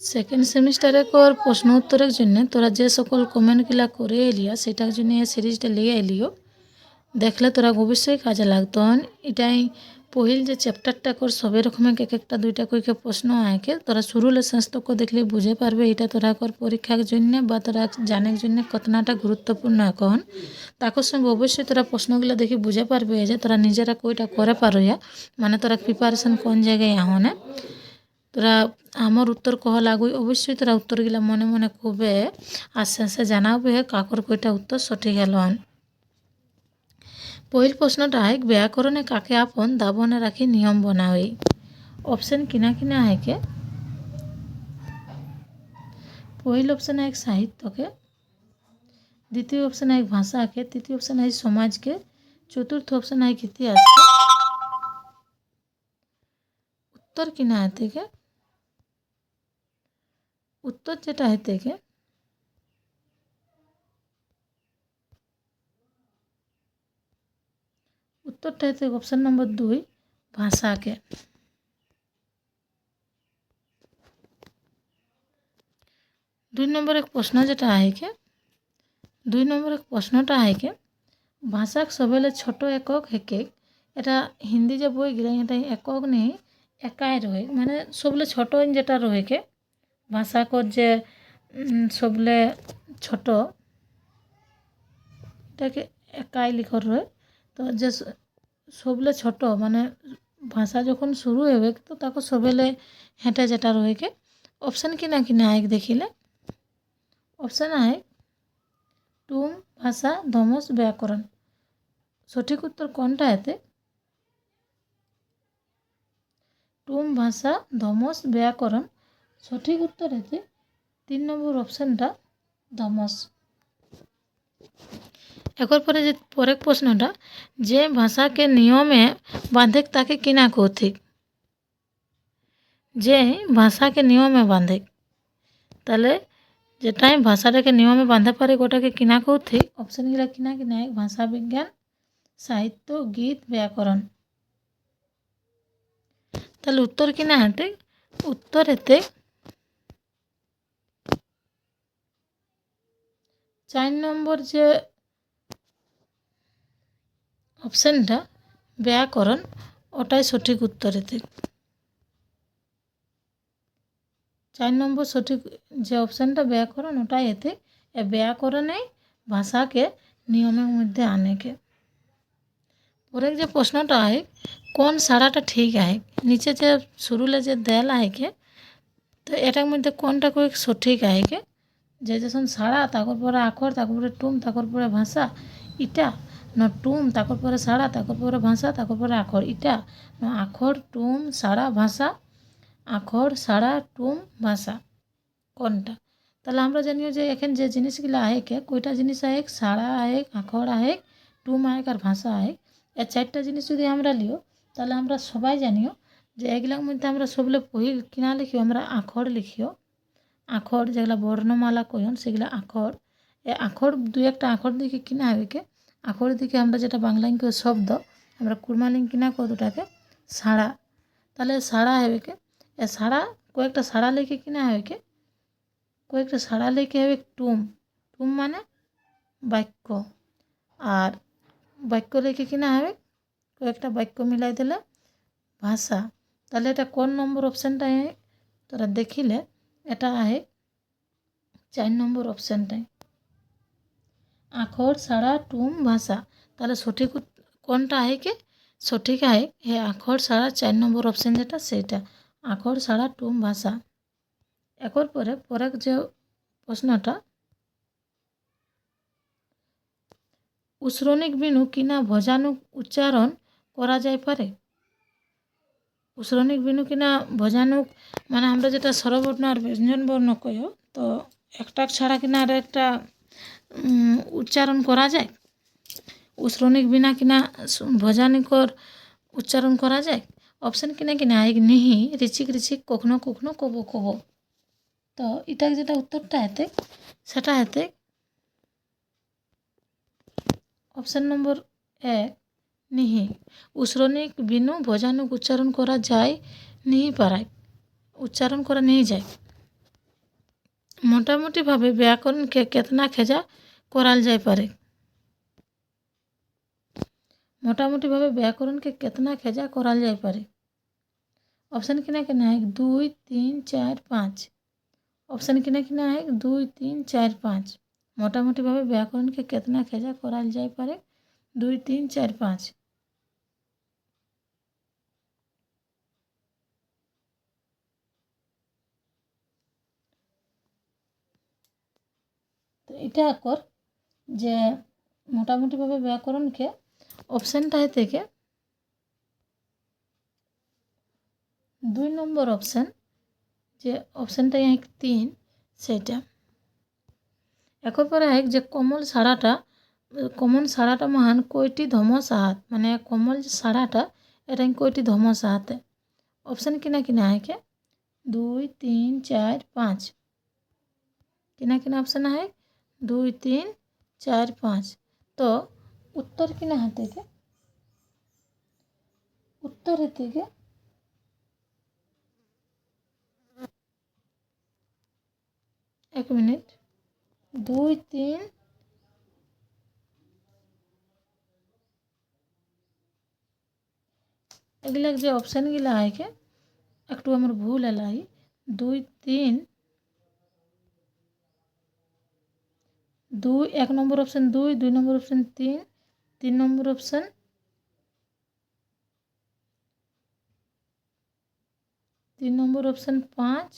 Second সেমিস্টারে কর প্রশ্ন উত্তরের জন্য তোরা যে সকল কমেন্টগুলা করে এলিয়া, সেটার জন্য এই সিরিজটা লিয়ে এলিও। দেখলে তোরা অবশ্যই কাজে লাগতো। এটাই পহিল যে চ্যাপ্টারটা কর, সবে রকমের এক একটা দুইটা কইকে প্রশ্ন আঁকে। তোরা শুরু লে শেষ তক দেখলে বুঝে পারবে এটা তোরা কর পরীক্ষার জন্য বা তোরা জানার জন্য কতনাটা গুরুত্বপূর্ণ এখন। তাকর সঙ্গে অবশ্যই তোরা প্রশ্নগুলো দেখি বুঝে পারবে যে তোরা নিজেরা কইটা করে পারো মানে তোরা প্রিপারেশন কোন জায়গায় আহনে। তোরা আমার উত্তর কহ লাগুই অবশ্যই তোরা উত্তরগুলা মনে মনে কবে আর শেষে জানাবে কাকর কইটা উত্তর সঠিক এলন পহিল প্রশ্নটা আইক ব্যাকরণে কাকে আপন দাবনে রাখি নিয়ম বনাওই অপশন কিনা কিনা আইকে পহিল অপশন আইক সাহিত্যকে, দ্বিতীয় অপশন আইক ভাষাকে, তৃতীয় অপশন আইক সমাজকে, চতুর্থ অপশন আইক ইতিহাসকে। উত্তর কিনা থেকে? উত্তর যেটা হয় থেকে উত্তরটা হতে অপশন নম্বর দুই, ভাষাকে। দুই নম্বরের প্রশ্ন যেটা আইকে দুই নম্বরের প্রশ্নটা আইকে ভাষাক সবেলে ছোট একক হেকে এটা হিন্দি যে বই গেলে এটা একক নেই, একাই রয়ে মানে সবলে ছোট যেটা রয়েকে ভাষাকর যে সবলে ছোট। এটাকে একাই লিখর রয়ে তো যে সবলে ছোট মানে ভাষা যখন শুরু হবে, তো তাকে সবেলে হেঁটে যেটা রয়েকে অপশান কিনা কিনা আইক দেখিলে? অপশান আইক টুম ভাষা ধমস, ব্যাকরণ। সঠিক উত্তর কোনটা এতে? টুম ভাষা ধমস, ব্যাকরণ। সঠিক উত্তর এতে তিন নম্বর অপশানটা ধমস একর পরে যে পরের প্রশ্নটা, যে ভাষাকে নিয়মে বাঁধে তাকে কিনা কৌথিক যে ভাষাকে নিয়মে বাঁধে, তাহলে যেটাই ভাষাটাকে নিয়মে বাঁধতে পারে ওটাকে কিনা কৌথিক অপশানগুলো কিনা কিনা এক, ভাষা বিজ্ঞান, সাহিত্য, গীত, ব্যাকরণ। তাহলে উত্তর কিনা হাতে, উত্তর এতে চার নম্বর যে অপশানটা ব্যাকরণ, ওটাই সঠিক উত্তর এতে চার নম্বর সঠিক যে অপশানটা ব্যাকরণ, ওটাই এতে ব্যাকরণেই ভাষাকে, নিয়মের মধ্যে আনেকে পরের যে প্রশ্নটা আয়, কোন সাড়াটা ঠিক আয়? নিচে যে শুরুলে যে দেল আয়কে তো এটার মধ্যে কোনটা কই সঠিক আয়কে যে যখন সাড়া তাকর পরে আখর, তাকর পরে টুম, তাকর পরে ভাষা, ইটা। ন টুম, তাকর পরে সাড়া তাকর পরে ভাষা, তাকর পরে আখর, ইটা। ন আখর, টুম সাড়া ভাষা, আখর সাড়া টুম, ভাষা, কোনটা? তাহলে আমরা জানিও যে এখানে যে জিনিসগুলো আহেকে, কয়টা জিনিস আহেক? সাড়া আহেক, আখর আহেক, টুম আহেক আর ভাষা আহেক। এ চারটা জিনিস যদি আমরা লিও, তাহলে আমরা সবাই জানিও যে এগুলার মধ্যে আমরা সবলে পহিল কিনা লিখিও, আমরা আখর লিখিও। আখর, যেগুলা বর্ণমালা কহন সেগুলা আখর। এ আখর, দুই একটা আখর দিকে কিনা হবে কে আখর দিকে আমরা যেটা বাংলায় কেউ শব্দ, আমরা কুরমালিং কিনা কো দুটাকে? সাড়া। তাহলে সাড়া হবে কে এ সাড়া, কয়েকটা সাড়া লিখে কিনা হবে কে কয়েকটা সাড়া লিখে হবে টুম। টুম মানে বাক্য। আর বাক্য লিখে কিনা হবে? কয়েকটা বাক্য মিলাই দিলে ভাষা। তাহলে এটা কোন নম্বর অপশানটা তোরা দেখিলে। এটা আহে চার নম্বর অপশানটাই আখর সাড়া টুম ভাষা, তাহলে সঠিক কোনটা আহে কি? সঠিক আহে, হে আখর সাড়া চার নম্বর অপশান যেটা, সেইটা। আখর সাড়া টুম ভাষা। একর পরে পরের যে প্রশ্নটা, উশ্রনিক বিনু কিনা ভজানুক উচ্চারণ করা যাইপারে? উশ্রনিক বিনু কিনা ভজানুক মানে আমরা যেটা স্বরবর্ণ আর ব্যঞ্জন বর্ণ কয় তো একটা ছাড়া কিনা আর একটা উচ্চারণ করা যায়? উশ্রনিক বিনা কিনা ভজানিকর উচ্চারণ করা যায়? অপশান কিনা কিনা এক নিহি, রিচিক রিচিক, কখনো কখনো, কব কব। তো এটা যেটা উত্তরটা এতে, সেটা এতে। অপশান নম্বর এক নিহি উশ্রনিক বিনু ভজানুক উচ্চারণ করা যায় নিহি পারায় উচ্চারণ করা নিয়ে যায় মোটামুটিভাবে ব্যাকরণকে কেতনা খেজা করাল যাইপারে মোটামুটিভাবে ব্যাকরণকে কেতনা খেজা করাল যাইপারে অপশান কিনা কিনা এক দুই তিন চার পাঁচ অপশান কিনা কিনা এক দুই তিন চার পাঁচ মোটামুটিভাবে ব্যাকরণকে কেতনা খেজা করাল যাইপারে দুই তিন চার পাঁচ তো এটা কর যে মোটামুটিভাবে ব্যাকরণকে অপশানটায় থেকে দুই নম্বর অপশান যে অপশানটা এক তিন সেটা। একর পরে এক যে কমল সাড়াটা কমন সাড়াটা মহান কয়টি ধম সাহাত মানে কমল যে সাড়াটা, এটা কয়টি ধম সাহাতে অপশান কিনা কিনা है দুই, তিন, চার, পাঁচ। কিনা কিনা অপশান है দুই, তিন, চার, পাঁচ। তো উত্তর কিনা হাতে কে? উত্তরের থেকে এক মিনিট। দুই, তিন। এগুলা যে অপশানগুলা আইকে একটু আমার ভুল এলাই দুই, তিন। দুই, এক নম্বর অপশান দুই দুই নম্বর অপশান তিন তিন নম্বর অপশান তিন নম্বর অপশান পাঁচ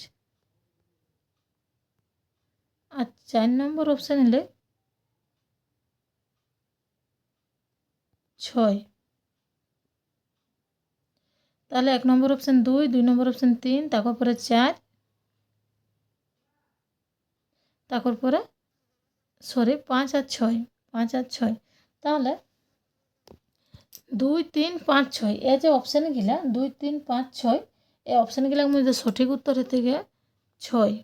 আর চার নম্বর অপশান হলে ছয়। তাহলে এক নম্বর অপশান দুই দুই নম্বর অপশান তিন, তারপর পরে চার, তারপর পরে সরি, পাঁচ আর ছয়, পাঁচ আর ছয়। তাহলে দুই, তিন, পাঁচ, ছয়। এ যে অপশানগুলা দুই, তিন, পাঁচ, ছয়, এই অপশানগুলোর মধ্যে সঠিক উত্তর হতে গিয়ে ছয়।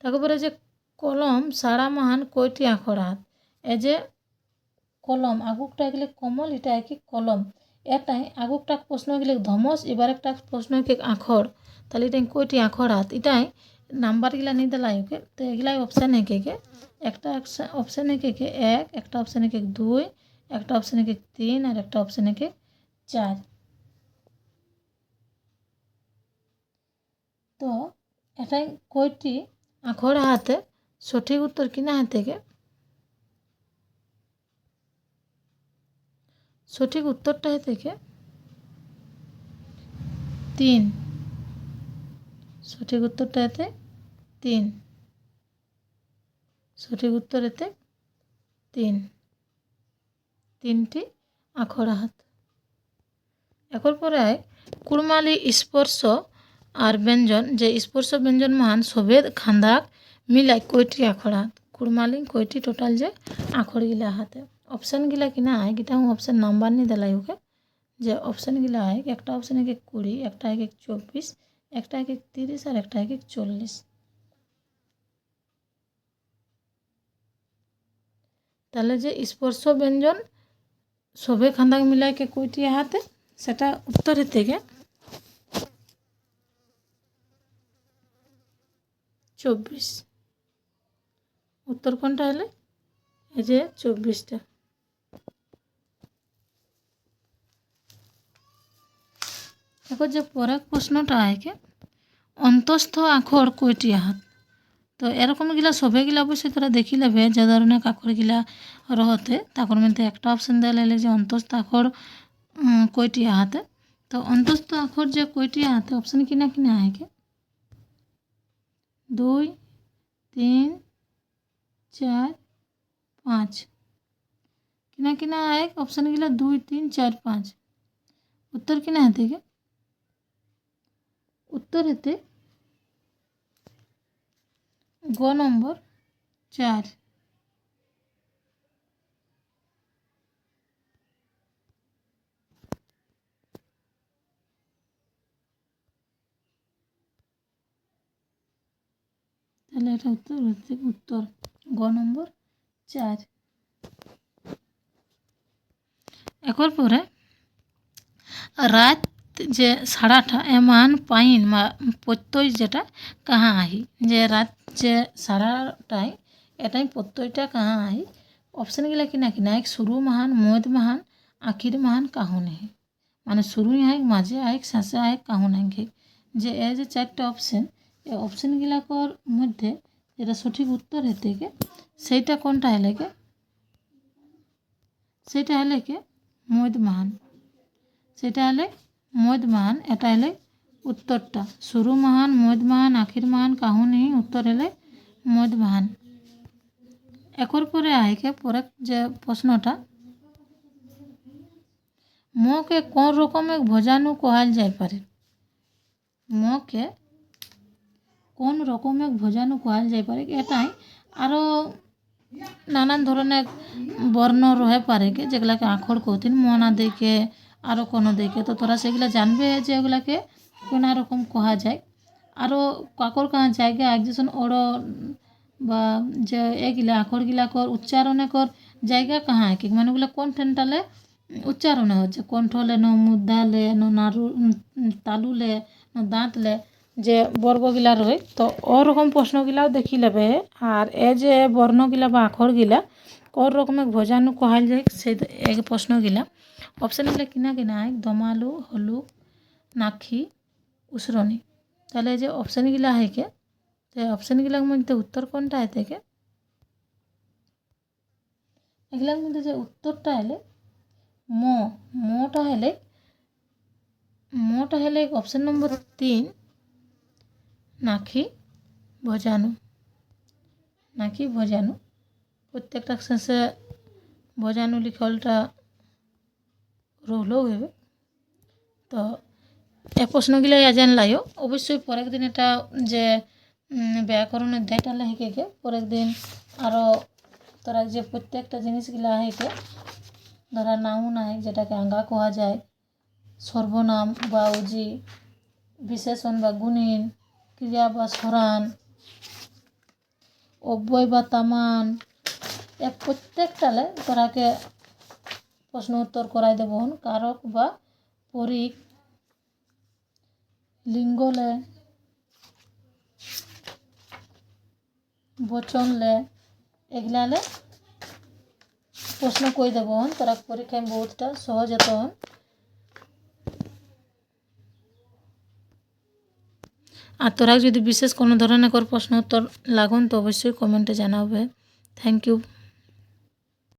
তারপরে যে কলম, সারা মহান কয়টি আখর হাত? এ যে কলম, আগুকটা গেলে কমল, এটা কি কলম। এটাই আগুকটা প্রশ্ন গেলে ধমস, এবার একটা প্রশ্ন কি আখর। তাহলে এটাই কয়টি আখর হাত? এটাই নাম্বারগুলা নিয়ে দিলাই ওকে তো এগুলাই অপশান একে কে একটা অপশান একে কে এক, একটা অপশান একে দুই, একটা অপশান একে তিন, আর একটা অপশান একে চার। তো এটাই কয়টি? আখর হাতে, সঠিক উত্তর কিনা হাত থেকে সঠিক উত্তরটা থেকে তিন। সঠিক উত্তরটা এতে তিন। সঠিক উত্তর এতে তিন। তিনটি আখর হাত একর পরে কুড়মালি স্পর্শ আর ব্যঞ্জন, যে স্পর্শ, ব্যঞ্জন মান সবেদ, খান্দাক মিলাই কয়টি আখর হাত কুড়মালি কয়টি টোটাল যে আখরগুলা হাতে অপশানগুলা কিনা আয়? গিটা હું অপশান নাম্বার নিয়ে দিলাই ওকে। যে অপশানগুলা আয়, একটা অপশান এক কুড়ি, একটা এক এক চব্বিশ, একটা এক এক তিরিশ আর একটা এক এক চল্লিশ। তাহলে যে স্পর্শ ব্যঞ্জন সবে খান্দাক মিলাইকে কয়টি হাতে সেটা উত্তরের থেকে চব্বিশ। উত্তর কোনটা হলে? এই যে চব্বিশটা। এখন যে পরের প্রশ্নটা আয়কে অন্তস্থ আখর কয়টি হাত তো এরকমগুলা সবেগুলা অবশ্যই তোরা দেখি নেবে যে ধরনের আখরগুলা রহতে, তাকর মধ্যে একটা অপশান দেওয়া লাগলে যে অন্তস্থ আখর কয়টি হাতে তো অন্তস্থ আখর যে কয়টি হাতে অপশান কিনা কিনা আয়কে দুই, তিন, চার, পাঁচ। কিনা কিনা এক অপশানগুলো দুই, তিন, চার, পাঁচ। উত্তর কিনা থেকে উত্তর এতে গ নম্বর চার। তাহলে এটা উত্তর উত্তর। গ নম্বর চার। একর পরে রাত যে সাড়াটা এমান পাইন মা, প্রত্যয় যেটা কাহা আহি যে রাত যে সাড়াটাই এটাই প্রত্যয়টা কাহা আহি অপশনগুলা কিনা কিনা এক শুরু মাহান, মধ্য মাহান, আখির মাহান কাহুন হে মানে শুরুই আহেক, মাঝে আহেক, শেষে আহেক কাহুন আহেক যে এ যে চারটা অপশন এই অপশনগুলাকর মধ্যে যেটা সঠিক উত্তর হেতে গে, সেইটা কোনটা হেলে গে? সেটা হলে কি মধ্য মাহান। সেটা হলে মধ্য মাহান এটা হলে উত্তরটা। শুরু মাহান মধ্য মাহান আখির মাহান, কাহুনি উত্তর হলে মধ্য মাহান একর পরে আইকে পরে যে প্রশ্নটা মকে কোন রকমের ভোজাণু কহাল যাইপারে মকে কোন রকমের ভোজাণু কহাল যাইপারে এটাই। আরও নানান ধরনের বর্ণ রহে পারে কি যেগুলাকে আখর কৌতিন মনা দেখে আরও কোনো দেখে। তো তোরা সেগুলা জানবে যে ওগুলাকে কোন রকম কহা যায়। আরও কাকর কাহা জায়গা একজন ওড় বা যে এগুলা উচ্চারণে কর, জায়গা কাহা কি মানে ওগুলা কোন ঠেনটালে উচ্চারণে হচ্ছে? কণ্ঠলে ন মুদালে ন নাড়ু তালুলে ন দাঁতলে যে বর্গগিলা রয়, তো ওরকম প্রশ্নগুলাও দেখি লেবে আর এ যে বর্ণগিলা বা আখরগিলা কোন রকমের ভোজাণু কহাল যায় সেই এই প্রশ্নগিলা অপশানগুলা কিনা কিনা এক দমালু হলুক নাক্ষী, উসরণী। তাহলে যে অপশানগুলা হেকে তো অপশানগুলার মধ্যে উত্তর কোনটা এ থেকে? এগুলার মধ্যে যে উত্তরটা এলে, ম, মটা হেলে মটা হেলে অপশান নম্বর তিন নাকি ভজানু। নাকি ভজানু। প্রত্যেকটা শেষে ভজানু লিখলটা রহলেও হবে। তো এ প্রশ্নগুলো জান লাইও। অবশ্যই পরের দিন এটা যে ব্যাকরণের দেয়টা হেঁকে পরের দিন আরও তোরা যে প্রত্যেকটা জিনিসগুলা হেঁকে ধরা নাউন আহে যেটাকে আঙ্গা কোয়া যায়, সর্বনাম বা উজি বিশেষণ বা গুণিন, ক্রিয়া বা সরান অব্যয় বা তামান এ প্রত্যেকটালে তোরাকে প্রশ্ন উত্তর করাই দেব কারক বা পরিক লিঙ্গলে, বচনলে, এগুলালে প্রশ্ন কই দেব তোরা পরীক্ষায় বহুতটা সহজ হতো আর তোরা যদি বিশেষ কোনো ধরনের প্রশ্ন উত্তর লাগুন, তো অবশ্যই কমেন্টে জানাবে। Thank you.